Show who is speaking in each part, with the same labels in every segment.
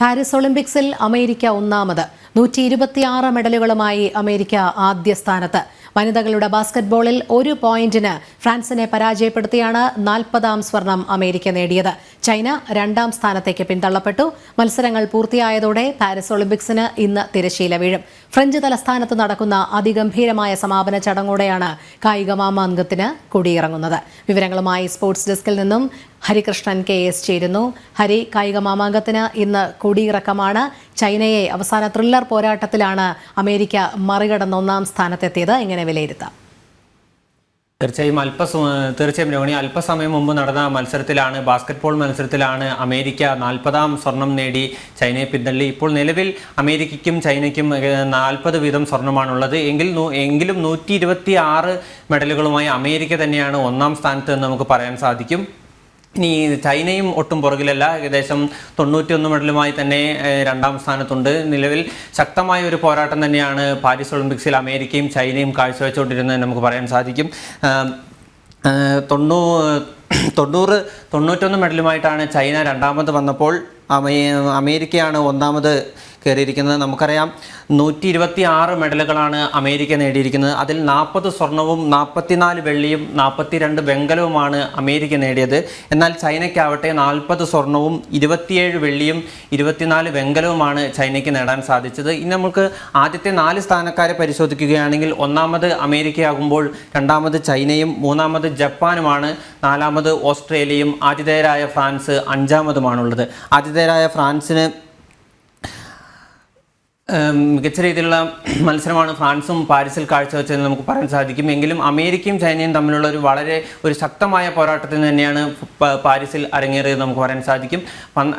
Speaker 1: Paris ഒളിമ്പിക്സിൽ America ഒന്നാമത്. നൂറ്റി ഇരുപത്തിയാറ് മെഡലുകളുമായി അമേരിക്ക ആദ്യ സ്ഥാനത്ത്. വനിതകളുടെ ബാസ്കറ്റ്ബോളിൽ ഒരു പോയിന്റിന് ഫ്രാൻസിനെ പരാജയപ്പെടുത്തിയാണ് നാൽപ്പതാം സ്വർണം അമേരിക്ക നേടിയത്. ചൈന രണ്ടാം സ്ഥാനത്തേക്ക് പിന്തള്ളപ്പെട്ടു. മത്സരങ്ങൾ പൂർത്തിയായതോടെ പാരീസ് ഒളിമ്പിക്സിന് ഇന്ന് തിരശീല വീഴും. ഫ്രഞ്ച് തലസ്ഥാനത്ത് നടക്കുന്ന അതിഗംഭീരമായ സമാപന ചടങ്ങോടെയാണ് കായിക മാമാങ്കത്തിന് കൊടിയിറങ്ങുന്നത്. വിവരങ്ങളുമായി സ്പോർട്സ് ഡെസ്കിൽ നിന്നും ഹരികൃഷ്ണൻ കെ എസ് ചേരുന്നു. ഹരി കായിക മാമാങ്കത്തിന് ഇന്ന് കൊടിയിറക്കമാണ്. ചൈനയെ അവസാന ത്രില്ലർ പോരാട്ടത്തിലാണ് അമേരിക്ക മറികടന്ന് ഒന്നാം സ്ഥാനത്തെത്തിയത്. എങ്ങനെ വിലയിരുത്താം?
Speaker 2: തീർച്ചയായും അല്പ തീർച്ചയായും രോഹിണി അല്പസമയം മുമ്പ് നടന്ന മത്സരത്തിലാണ് ബാസ്കറ്റ്ബോൾ മത്സരത്തിലാണ് അമേരിക്ക നാൽപ്പതാം സ്വർണം നേടി ചൈനയെ പിന്തള്ളി. ഇപ്പോൾ നിലവിൽ അമേരിക്കയ്ക്കും ചൈനയ്ക്കും നാൽപ്പത് വീതം സ്വർണമാണുള്ളത്. എങ്കിൽ എങ്കിലും നൂറ്റി മെഡലുകളുമായി അമേരിക്ക തന്നെയാണ് ഒന്നാം സ്ഥാനത്ത് എന്ന് നമുക്ക് പറയാൻ സാധിക്കും. ഇനി ചൈനയും ഒട്ടും പുറകിലല്ല. ഏകദേശം തൊണ്ണൂറ്റിയൊന്ന് മെഡലുമായി തന്നെ രണ്ടാം സ്ഥാനത്തുണ്ട്. നിലവിൽ ശക്തമായ ഒരു പോരാട്ടം തന്നെയാണ് പാരീസ് ഒളിമ്പിക്സിൽ അമേരിക്കയും ചൈനയും കാഴ്ചവെച്ചുകൊണ്ടിരുന്നത് നമുക്ക് പറയാൻ സാധിക്കും. തൊണ്ണൂ തൊണ്ണൂറ് തൊണ്ണൂറ്റൊന്ന് മെഡലുമായിട്ടാണ് ചൈന രണ്ടാമത് വന്നപ്പോൾ അമേ അമേരിക്കയാണ് ഒന്നാമത് കയറിയിരിക്കുന്നത്. നമുക്കറിയാം നൂറ്റി ഇരുപത്തി ആറ് മെഡലുകളാണ് അമേരിക്ക നേടിയിരിക്കുന്നത്. അതിൽ നാൽപ്പത് സ്വർണവും നാൽപ്പത്തിനാല് വെള്ളിയും നാൽപ്പത്തിരണ്ട് വെങ്കലവുമാണ് അമേരിക്ക നേടിയത്. എന്നാൽ ചൈനയ്ക്കാവട്ടെ നാൽപ്പത് സ്വർണവും ഇരുപത്തിയേഴ് വെള്ളിയും ഇരുപത്തിനാല് വെങ്കലവുമാണ് ചൈനയ്ക്ക് നേടാൻ സാധിച്ചത്. ഇനി നമുക്ക് ആദ്യത്തെ നാല് സ്ഥാനക്കാരെ പരിശോധിക്കുകയാണെങ്കിൽ ഒന്നാമത് അമേരിക്കയാകുമ്പോൾ രണ്ടാമത് ചൈനയും മൂന്നാമത് ജപ്പാനുമാണ് നാലാമത് ഓസ്ട്രേലിയയും ആതിഥേയരായ ഫ്രാൻസ് അഞ്ചാമതുമാണുള്ളത്. ആതിഥേയരായ ഫ്രാൻസിന് മികച്ച രീതിയിലുള്ള മത്സരമാണ് ഫ്രാൻസും പാരീസിൽ കാഴ്ചവെച്ചതെന്ന് നമുക്ക് പറയാൻ സാധിക്കും. എങ്കിലും അമേരിക്കയും ചൈനയും തമ്മിലുള്ള ഒരു വളരെ ഒരു ശക്തമായ പോരാട്ടത്തിന് തന്നെയാണ് പാരീസിൽ അരങ്ങേറിയത് നമുക്ക് പറയാൻ സാധിക്കും.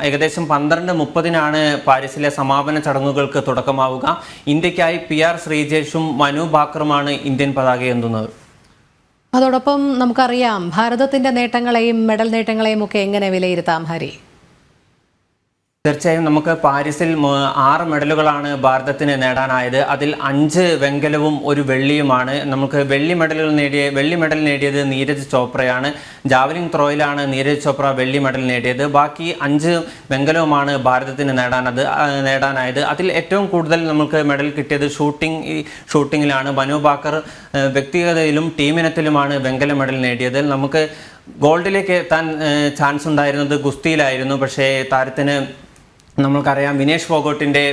Speaker 2: ഏകദേശം പന്ത്രണ്ട് മുപ്പതിനാണ് പാരീസിലെ സമാപന ചടങ്ങുകൾക്ക് തുടക്കമാവുക. ഇന്ത്യക്കായി പി ആർ ശ്രീജേഷും മനു ബാക്കറുമാണ് ഇന്ത്യൻ പതാക എന്തുന്നത്?
Speaker 1: അതോടൊപ്പം നമുക്കറിയാം ഭാരതത്തിന്റെ നേട്ടങ്ങളെയും മെഡൽ നേട്ടങ്ങളെയും ഒക്കെ എങ്ങനെ വിലയിരുത്താം ഹരി?
Speaker 2: തീർച്ചയായും നമുക്ക് പാരീസിൽ ആറ് മെഡലുകളാണ് ഭാരതത്തിന് നേടാനായത്. അതിൽ അഞ്ച് വെങ്കലവും ഒരു വെള്ളിയുമാണ്. നമുക്ക് വെള്ളി മെഡലുകൾ നേടിയ വെള്ളി മെഡൽ നേടിയത് നീരജ് ചോപ്രയാണ്. ജാവലിംഗ് ത്രോയിലാണ് നീരജ് ചോപ്ര വെള്ളി മെഡൽ നേടിയത്. ബാക്കി അഞ്ച് വെങ്കലവുമാണ് ഭാരതത്തിന് നേടാനത് നേടാനായത്. അതിൽ ഏറ്റവും കൂടുതൽ നമുക്ക് മെഡൽ കിട്ടിയത് ഷൂട്ടിംഗ് ഷൂട്ടിങ്ങിലാണ് മനു ബാക്കർ വ്യക്തിഗതയിലും ടീമിനത്തിലുമാണ് വെങ്കല മെഡൽ നേടിയത്. നമുക്ക് ഗോൾഡിലേക്ക് എത്താൻ ചാൻസ് ഉണ്ടായിരുന്നത് ഗുസ്തിയിലായിരുന്നു. പക്ഷേ താരത്തിന് നമ്മൾക്കറിയാം വിനേഷ് ഫോഗോട്ടിന്റെ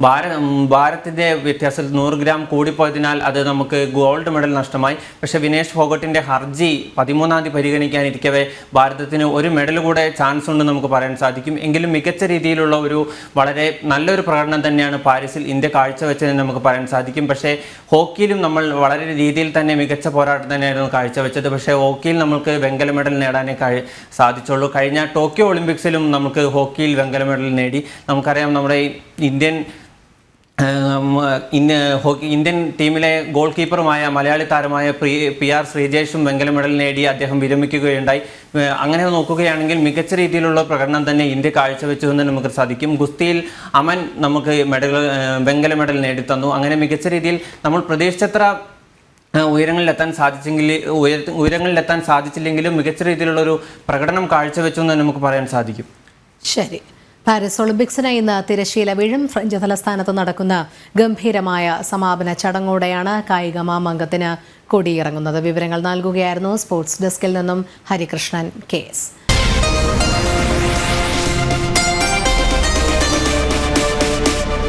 Speaker 2: ഭാര ഭാരത്തിന്റെ വ്യത്യാസത്തിൽ നൂറ് ഗ്രാം കൂടിപ്പോയതിനാൽ അത് നമുക്ക് ഗോൾഡ് മെഡൽ നഷ്ടമായി. പക്ഷെ വിനേഷ് ഫോഗട്ടിന്റെ ഹർജി പതിമൂന്നാം തീയതി പരിഗണിക്കാനിരിക്കവേ ഭാരതത്തിന് ഒരു മെഡൽ കൂടെ ചാൻസ് ഉണ്ടെന്ന് നമുക്ക് പറയാൻ സാധിക്കും. എങ്കിലും മികച്ച രീതിയിലുള്ള ഒരു വളരെ നല്ലൊരു പ്രകടനം തന്നെയാണ് പാരീസിൽ ഇന്ത്യ കാഴ്ചവെച്ചതെന്ന് നമുക്ക് പറയാൻ സാധിക്കും. പക്ഷേ ഹോക്കിയിലും നമ്മൾ വളരെ രീതിയിൽ തന്നെ മികച്ച പോരാട്ടം തന്നെയായിരുന്നു കാഴ്ചവെച്ചത്. പക്ഷേ ഹോക്കിയിൽ നമുക്ക് വെങ്കല മെഡൽ നേടാനേ കഴി സാധിച്ചുള്ളൂ. കഴിഞ്ഞ ടോക്കിയോ ഒളിമ്പിക്സിലും നമുക്ക് ഹോക്കിയിൽ വെങ്കല മെഡൽ നേടി. നമുക്കറിയാം നമ്മുടെ ഇന്ത്യൻ ഹോക്കി ഇന്ത്യൻ ടീമിലെ ഗോൾ കീപ്പറുമായ മലയാളി താരമായ പ്രി പി ആർ ശ്രീജേഷും വെങ്കല മെഡൽ നേടി അദ്ദേഹം വിരമിക്കുകയുണ്ടായി. അങ്ങനെ നോക്കുകയാണെങ്കിൽ മികച്ച രീതിയിലുള്ള പ്രകടനം തന്നെ ഇന്ത്യ കാഴ്ചവെച്ചു എന്ന് നമുക്ക് സാധിക്കും. ഗുസ്തിയിൽ അമൻ നമുക്ക് മെഡൽ വെങ്കല മെഡൽ നേടിത്തന്നു. അങ്ങനെ മികച്ച രീതിയിൽ നമ്മൾ പ്രതീക്ഷിച്ചത്ര ഉയരങ്ങളിലെത്താൻ സാധിച്ചെങ്കിൽ ഉയര ഉയരങ്ങളിലെത്താൻ സാധിച്ചില്ലെങ്കിലും മികച്ച രീതിയിലുള്ളൊരു പ്രകടനം കാഴ്ചവെച്ചു എന്ന് നമുക്ക് പറയാൻ സാധിക്കും.
Speaker 1: ശരി. പാരീസ് ഒളിമ്പിക്സിന് ഇന്ന് തിരശീല വീഴും. ഫ്രഞ്ച് തലസ്ഥാനത്ത് നടക്കുന്ന ഗംഭീരമായ സമാപന ചടങ്ങോടെയാണ് കായിക മാമാങ്കത്തിന് കൊടിയിറങ്ങുന്നത്. വിവരങ്ങൾ നൽകുകയായിരുന്നു സ്പോർട്സ് ഡെസ്കിൽ നിന്നും ഹരികൃഷ്ണൻ കെ എസ്.